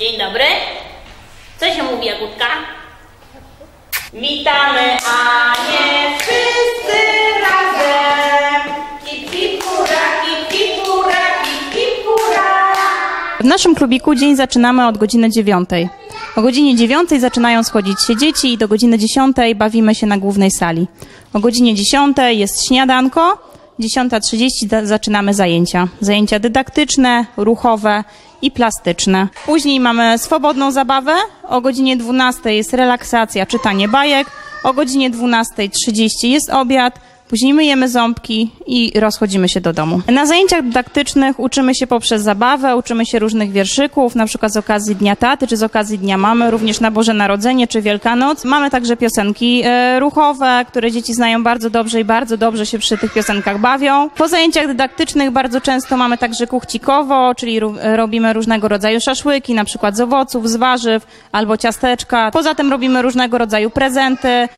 Dzień dobry. Co się mówi, Jagódka? Witamy Anię wszyscy razem. Hip, hip, hura. W naszym klubiku dzień zaczynamy od godziny dziewiątej. O godzinie dziewiątej zaczynają schodzić się dzieci i do godziny dziesiątej bawimy się na głównej sali. O godzinie dziesiątej jest śniadanko, 10.30 da- zaczynamy zajęcia. Zajęcia dydaktyczne, ruchowe i plastyczne. Później mamy swobodną zabawę. O godzinie 12 jest relaksacja, czytanie bajek. O godzinie 12.30 jest obiad. Później myjemy ząbki i rozchodzimy się do domu. Na zajęciach dydaktycznych uczymy się poprzez zabawę, uczymy się różnych wierszyków, na przykład z okazji Dnia Taty, czy z okazji Dnia Mamy, również na Boże Narodzenie, czy Wielkanoc. Mamy także piosenki e, ruchowe, które dzieci znają bardzo dobrze i bardzo dobrze się przy tych piosenkach bawią. Po zajęciach dydaktycznych bardzo często mamy także kuchcikowo, czyli e, robimy różnego rodzaju szaszłyki, na przykład z owoców, z warzyw albo ciasteczka. Poza tym robimy różnego rodzaju prezenty.